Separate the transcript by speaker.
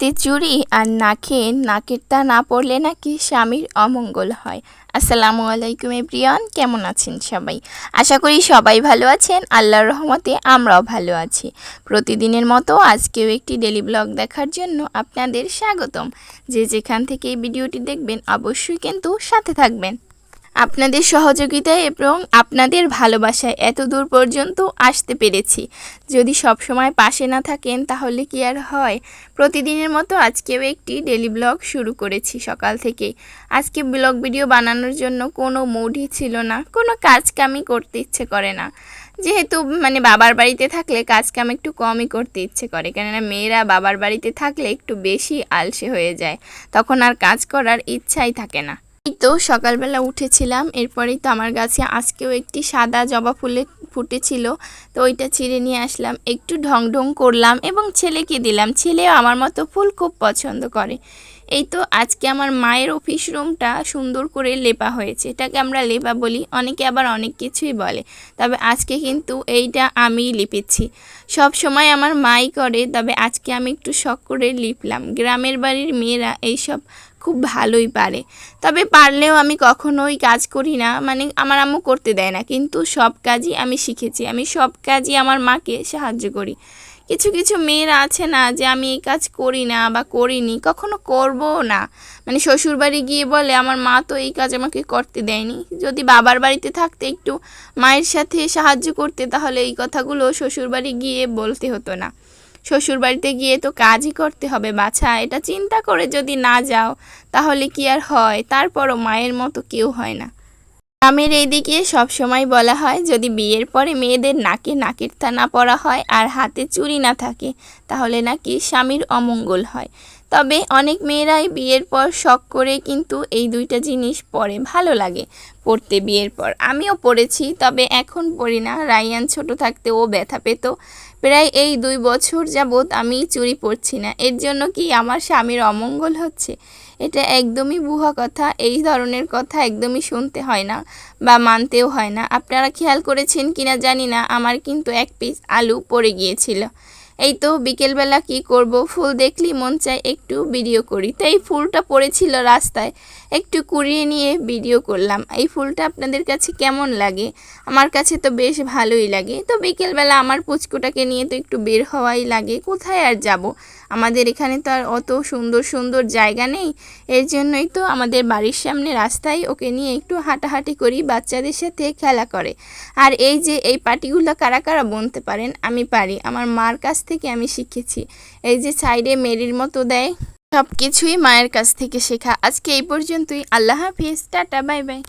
Speaker 1: হাতে চুড়ি আর নাকে নাকের তা না পড়লে নাকি স্বামীর অমঙ্গল হয়। আসসালামু আলাইকুম এভরিওয়ান, কেমন আছেন সবাই? আশা করি সবাই ভালো আছেন, আল্লাহর রহমতে আমরাও ভালো আছি। প্রতিদিনের মতো আজকেও একটি ডেলি ব্লগ দেখার জন্য আপনাদের স্বাগতম। যে যেখান থেকে এই ভিডিওটি দেখবেন, অবশ্যই কিন্তু সাথে থাকবেন। আপনাদের সহযোগিতায় এবং আপনাদের ভালোবাসায় এত দূর পর্যন্ত আসতে পেরেছি। যদি সব সময় পাশে না থাকেন, তাহলে কি আর হয়? প্রতিদিনের মতো আজকেও একটি ডেলি ব্লগ শুরু করেছি সকাল থেকে। আজকে ব্লগ ভিডিও বানানোর জন্য কোনো মুডই ছিল না, কোনো কাজ কামই করতে ইচ্ছে করে না। যেহেতু মানে বাবার বাড়িতে থাকলে কাজ কাম একটু কমই করতে ইচ্ছে করে, কেননা মেয়েরা বাবার বাড়িতে থাকলে একটু বেশি আলসে হয়ে যায়। তখন আর কাজ করার ইচ্ছাই থাকে না। তো সকালবেলা উঠেছিলাম, এরপরেই তো আমার গাছে আজকেও একটি সাদা জবা ফুলে ফুটেছিল, তো ওইটা ছিঁড়ে নিয়ে আসলাম। একটু ঢং ঢং করলাম এবং ছেলেকে দিলাম। ছেলেও আমার মতো ফুল খুব পছন্দ করে। এই তো আজকে আমার মায়ের অফিস রুমটা সুন্দর করে লেপা হয়েছে। এটাকে আমরা লেপা বলি, অনেকে আবার অনেক কিছুই বলে। তবে আজকে কিন্তু এইটা আমিই লিপেছি। সব সময় আমার মাই করে, তবে আজকে আমি একটু শখ করে লিপলাম। গ্রামের বাড়ির মেয়েরা এইসব খুব ভালোই পারে। তবে পারলেও আমি কখনোই কাজ করি না মানে আমার আম্মু করতে দেয় না। কিন্তু সব কাজই আমি শিখেছি। আমি সব কাজই আমার মাকে সাহায্য করি। কিছু কিছু মেয়েরা আছে না যে আমি এই কাজ করি না বা করিনি, কখনো করব না। মানে শ্বশুরবাড়ি গিয়ে বলে, আমার মা তো এই কাজ আমাকে করতে দেয়নি। যদি বাবার বাড়িতে থাকতে একটু মায়ের সাথে সাহায্য করতে, তাহলে এই কথাগুলো শ্বশুরবাড়ি গিয়ে বলতে হতো না। শ্বশুর বাড়িতে গিয়ে তো কাজই করতে হবে, বাছা। এটা চিন্তা করে যদি না যাও, তাহলে কি আর হয়? তারপরও মায়ের মতো কেউ হয় না। গ্রামের এইদিকে সবসময় বলা হয়, যদি বিয়ের পরে মেয়েদের নাকে নাকের থানা পরা হয় আর হাতে চুরি না থাকে, তাহলে নাকি স্বামীর অমঙ্গল হয়। তবে অনেক মেয়েরাই বিয়ের পর শখ করে কিন্তু এই দুইটা জিনিস পরে ভালো লাগে, পড়তে বিয়ের পর। আমিও পড়েছি, তবে এখন পড়ি না। রায়ান ছোট থাকতে ও ব্যথা পেত। প্রায় এই দুই বছর যাবৎ আমি চুরি পড়ছি না। এর জন্য কি আমার স্বামীর অমঙ্গল হচ্ছে? এটা একদমই বুহা কথা, এই ধরনের কথা একদমই শুনতে হয় না বা মানতেও হয় না। আপনারা খেয়াল করেছেন কিনা জানি না, আমার কিন্তু এক পিস আলু পড়ে গিয়েছিল। এই তো বিকেলবেলা কি করব? ফুল দেখলি, মন চায় একটু ভিডিও করি। তো এই ফুলটা পড়েছিল রাস্তায়। একটু কুড়িয়ে নিয়ে ভিডিও করলাম। এই ফুলটা আপনাদের কাছে কেমন লাগে? আমার কাছে তো বেশ ভালোই লাগে। তো বিকেলবেলা আমার পুচকুটাকে নিয়ে তো একটু বের হওয়াই লাগে। কোথায় আর যাব? আমাদের এখানে তো আর অত সুন্দর সুন্দর জায়গা নেই। এর জন্যই তো আমাদের বাড়ির সামনে রাস্তায় ওকে নিয়ে একটু হাঁটাহাঁটি করি, বাচ্চাদের সাথে খেলা করে। আর এই যে এই পাটিগুলো কারা কারা বলতে পারেন? আমি পারি। আমার মার কাছ থেকে আমি শিখেছি। এই যে সাইডে মেরির মতো দেয়। সব কিছুই মায়ের কাছ থেকে শেখা। আজকে এই পর্যন্তই। আল্লাহ হাফিজ। Ta-ta, bye bye.